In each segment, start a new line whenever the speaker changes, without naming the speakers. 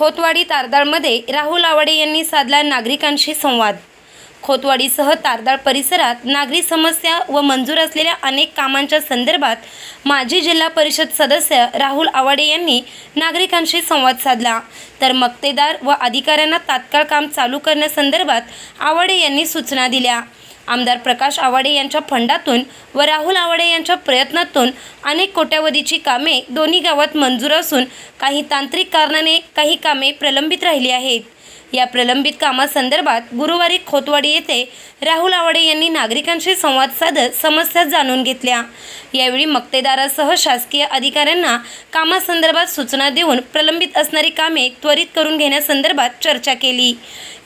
खोतवाडी तारदाळमध्ये राहुल आवाडे यांनी साधला नागरिकांशी संवाद. खोतवाडीसह तारदाळ परिसरात नागरी समस्या व मंजूर असलेल्या अनेक कामांच्या संदर्भात माजी जिल्हा परिषद सदस्य राहुल आवाडे यांनी नागरिकांशी संवाद साधला. तर मक्तेदार व अधिकाऱ्यांना तात्काळ काम चालू करण्यासंदर्भात आवाडे यांनी सूचना दिल्या. आमदार प्रकाश आवाडे यांच्या फंडातून व राहुल आवाडे यांच्या प्रयत्नातून अनेक कोट्यावधीची कामे दोन्ही गावात मंजूर असून काही तांत्रिक कारणाने काही कामे प्रलंबित राहिली आहेत. या प्रलंबित कामासंदर्भात गुरुवारी खोतवाडी येथे राहुल आवाडे यांनी नागरिकांशी संवाद साधत समस्या जाणून घेतल्या. यावेळी मक्तेदारासह शासकीय अधिकाऱ्यांना कामासंदर्भात सूचना देऊन प्रलंबित असणारी कामे त्वरित करून घेण्यासंदर्भात चर्चा केली.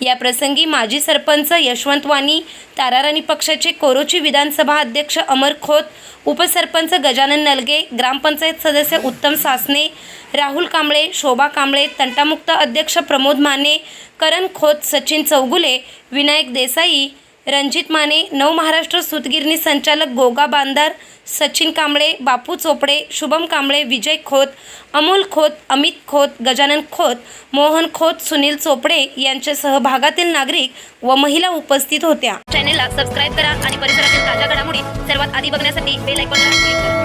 या प्रसंगी माजी सरपंच यशवंत वाणी ताराराणी पक्षाचे कोरोची विधानसभा अध्यक्ष अमर खोत उपसरपंच गजानन नलगे ग्रामपंचायत सदस्य उत्तम सासने राहुल कांबळे शोभा कांबळे तंटामुक्त अध्यक्ष प्रमोद माने करण खोत सचिन चौगुले विनायक देसाई रणजित माने नव महाराष्ट्र सुतगिरणी संचालक गोगा बांदार सचिन कांबळे बापू चोपडे शुभम कांबळे विजय खोत अमोल खोत अमित खोत गजानन खोत मोहन खोत सुनील चोपडे यांच्या सहभागातील नागरिक व महिला उपस्थित होत्या.
चॅनेलला सबस्क्राईब करा आणि परिसरातील ताज्या घडामोडी सर्वात आधी बघण्यासाठी बेल आयकॉनला क्लिक करा.